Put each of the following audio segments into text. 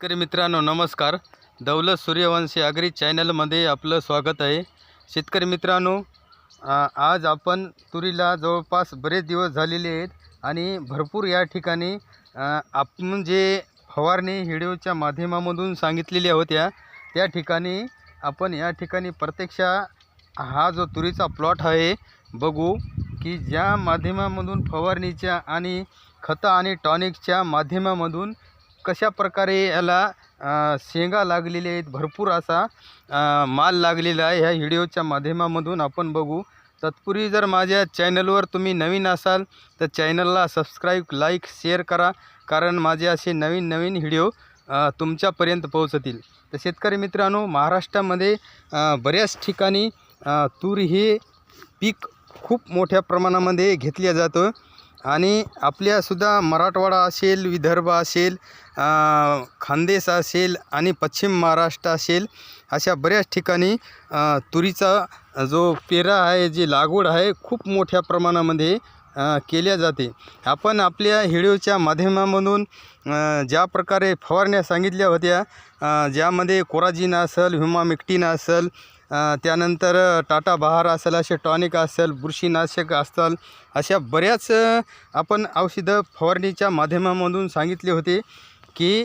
शेतकरी मित्रांनो नमस्कार. दौलत सूर्यवंशी आगरी चॅनलमध्ये आपलं स्वागत आहे. शेतकरी मित्रांनो आज आपण तुरीला जवळपास बरेच दिवस झालेले आहेत आणि भरपूर या ठिकाणी आपण जे फवारणी व्हिडिओच्या माध्यमामधून सांगितलेल्या होत्या त्या ठिकाणी आपण या ठिकाणी प्रत्यक्ष हा जो तुरीचा प्लॉट आहे बघू की ज्या माध्यमामधून फवारणीच्या आणि खतं आणि टॉनिकच्या माध्यमामधून कशा प्रकारे याला शेंगा लागलेल्या आहेत भरपूर असा माल लागलेला आहे. ह्या व्हिडिओच्या माध्यमामधून आपण बघू. तत्पूर्वी जर माझ्या चॅनलवर तुम्ही नवीन असाल तर चॅनलला सबस्क्राईब लाईक शेअर करा. कारण माझे असे नवीन नवीन व्हिडिओ तुमच्यापर्यंत पोहोचतील. तर शेतकरी मित्रांनो महाराष्ट्रामध्ये बऱ्याच ठिकाणी तूर हे पीक खूप मोठ्या प्रमाणामध्ये घेतलं जातं. आणि आपल्यासुद्धा मराठवाडा असेल विदर्भ असेल खानदेश असेल आणि पश्चिम महाराष्ट्र असेल अशा बऱ्याच ठिकाणी तुरीचा जो पेरा आहे जी लागवड आहे खूप मोठ्या प्रमाणामध्ये केल्या जाते. आपण आपल्या हिडिओच्या माध्यमामधून ज्या प्रकारे फवारण्या सांगितल्या होत्या ज्यामध्ये कोराजिन असेल ह्युमामिक्टिन असेल त्यानंतर टाटा बहार असेल असे टॉनिक असेल बुरशीनाशक असतात अशा बऱ्याच आपण औषधं फवारणीच्या माध्यमामधून सांगितले होते. की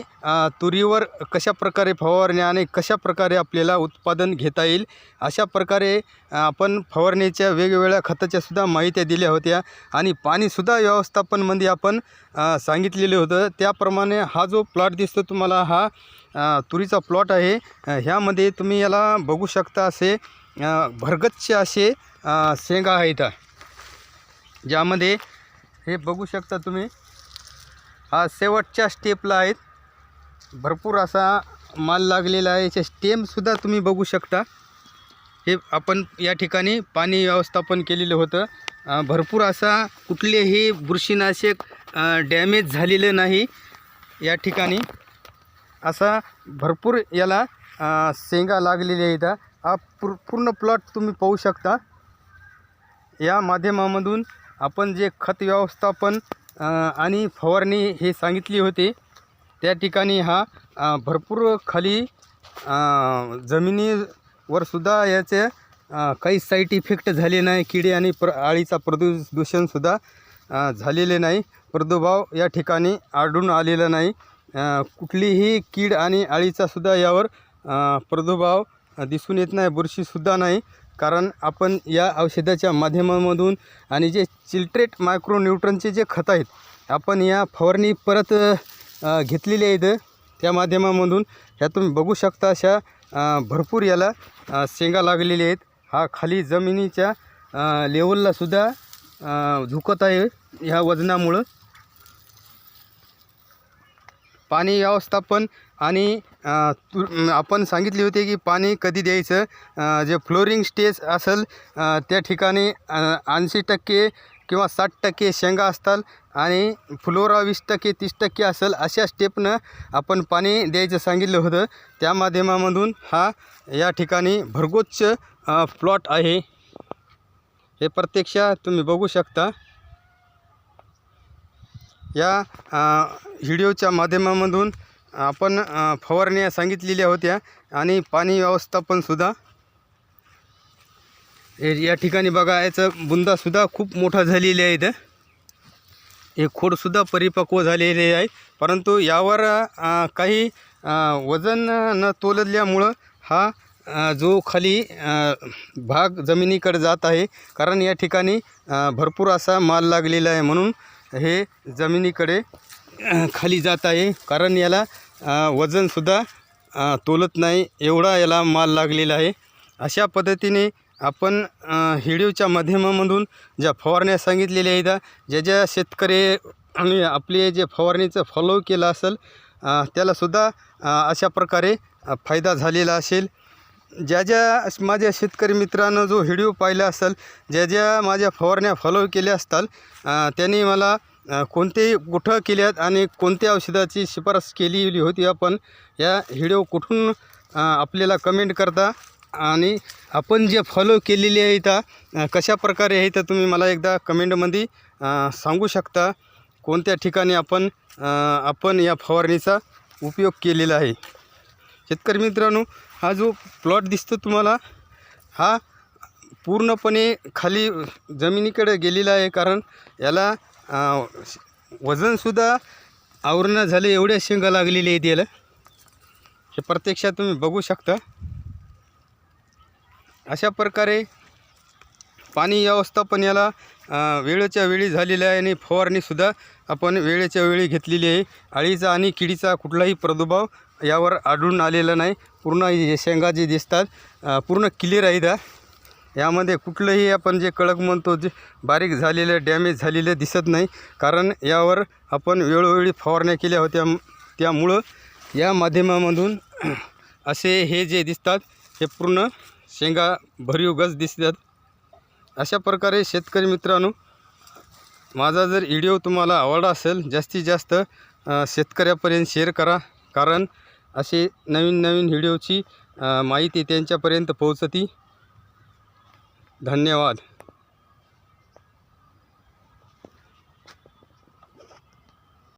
तुरीवर कशा प्रकारे फवारणी आणि कशा प्रकारे आपल्याला उत्पादन घेता येईल अशा प्रकारे आपण फवारणीच्या वेगवेगळ्या खताच्यासुद्धा माहित्या दिल्या होत्या आणि पाणीसुद्धा व्यवस्थापनमध्ये आपण सांगितलेले सांगितलेलं होतं. त्याप्रमाणे हा जो प्लॉट दिसतो तुम्हाला हा तुरीचा प्लॉट आहे. ह्यामध्ये तुम्ही याला बघू शकता असे अ, भरगतचे असे शेंगा आहेत. ज्यामध्ये हे बघू शकता तुम्ही. हा शेवटच्या स्टेपला आहेत. भरपूर असा माल लागलेला आहे. याचे स्टेमसुद्धा तुम्ही बघू शकता. हे आपण या ठिकाणी पाणी व्यवस्थापन केलेलं होतं. भरपूर असा कुठलेही बुरशीनाशक डॅमेज झालेलं नाही या ठिकाणी. असा भरपूर याला शेंगा लागलेल्या आहेत. हा पूर पूर्ण प्लॉट तुम्ही पाहू शकता. या माध्यमामधून आपण जे खत व्यवस्थापन आणि फवारणी हे सांगितली होती. त्या ठिकाणी हा भरपूर खाली जमिनीवरसुद्धा याचे काही साईड इफेक्ट झाले नाही. किडे आणि प्र आळीचा प्रदूषणसुद्धा झालेले नाही. प्रादुर्भाव या ठिकाणी आढळून आलेला नाही. कुठलीही कीड आणि आळीचासुद्धा यावर प्रादुर्भाव दिसून येत नाही. बुरशीसुद्धा नाही. कारण आपण या औषधाच्या माध्यमामधून आणि जे चिल्ट्रेट मायक्रोन्यूट्रनचे जे खत आहेत आपण या फवारणी परत घेतलेली आहेत त्या माध्यमामधून. ह्या तुम्ही बघू शकता अशा भरपूर याला शेंगा लागलेल्या आहेत. हा खाली जमिनीच्या लेवललासुद्धा झुकत आहे ह्या वजनामुळं. पाणी व्यवस्थापन आणि आपण सांगितले होते की पाणी कधी द्यायचं. जे फ्लोरिंग स्टेज असेल त्या ठिकाणी ऐंशी टक्के किंवा साठ टक्के शेंगा असतात आणि फ्लोरा वीस टक्के तीस टक्के असेल अशा स्टेपनं आपण पाणी द्यायचं सांगितलं होतं. त्या माध्यमामधून हा या ठिकाणी भरगोच्च प्लॉट आहे. हे प्रत्यक्ष तुम्ही बघू शकता. या व्हिडिओच्या माध्यमामधून आपण फवारण्या सांगितलेल्या होत्या आणि पाणी व्यवस्थापनसुद्धा हे या ठिकाणी बघा याचं बुंदासुद्धा खूप मोठा झालेली आहे इथं. हे खोडसुद्धा परिपक्व झालेले आहे. परंतु यावर काही वजन न तोलल्यामुळं हा जो खाली भाग जमिनीकडे जात आहे कारण या ठिकाणी भरपूर असा माल लागलेला आहे म्हणून हे जमिनीकडे खाली जात आहे. कारण याला वजनसुद्धा तोलत नाही. एवढा याला माल लागलेला आहे. अशा पद्धतीने आपण हिडिओच्या माध्यमामधून ज्या फवारण्या सांगितलेल्या आहेत ज्या ज्या शेतकरी आणि आपले जे फवारणीचं फॉलो केलं असेल त्यालासुद्धा अशा प्रकारे फायदा झालेला असेल. ज्या ज्या माझ्या शेतकरी मित्रानं जो व्हिडिओ पाहिला असेल ज्या ज्या माझ्या फवारण्या फॉलो केल्या असताल त्यांनी मला कोणते कुठं केल्यात आणि कोणत्या औषधाची शिफारस केलेली होती आपण या व्हिडिओ कुठून आपल्याला कमेंट करता आणि आपण जे फॉलो केलेले आहे त्या कशा प्रकारे आहे तर तुम्ही मला एकदा कमेंटमध्ये सांगू शकता. कोणत्या ठिकाणी आपण आपण या फवारणीचा उपयोग केलेला आहे. शेतकरी मित्रांनो हा जो प्लॉट दिसतो तुम्हाला हा पूर्णपणे खाली जमिनीकडे गेलेला आहे. कारण याला वजनसुद्धा आवरणं झाले एवढ्या शेंगा लागलेले आहेत याला. हे प्रत्यक्षात तुम्ही बघू शकता. अशा प्रकारे पाणी व्यवस्थापन याला वेळेच्या वेळी झालेलं आहे आणि फवारणीसुद्धा आपण वेळेच्या वेळी घेतलेली आहे. अळीचा आणि किडीचा कुठलाही प्रादुर्भाव यावर आढळून आलेला नाही. पूर्ण शेंगा जे दिसतात पूर्ण क्लिअर आहेत हा. यामध्ये कुठलंही आपण जे कडक म्हणतो जे बारीक झालेलं डॅमेज झालेलं दिसत नाही. कारण यावर आपण वेळोवेळी फवारण्या केल्या होत्या. त्यामुळं या माध्यमामधून असे हे जे दिसतात हे पूर्ण शेंगा भरीव गज दिसतात. अशा प्रकारे शेतकरी मित्रांनो माझा जर व्हिडिओ तुम्हाला आवडला असेल जास्तीत जास्त शेतकऱ्यापर्यंत शेअर करा. कारण असे नवीन नवीन व्हिडिओची माहिती त्यांच्यापर्यंत पोहोचती. धन्यवाद.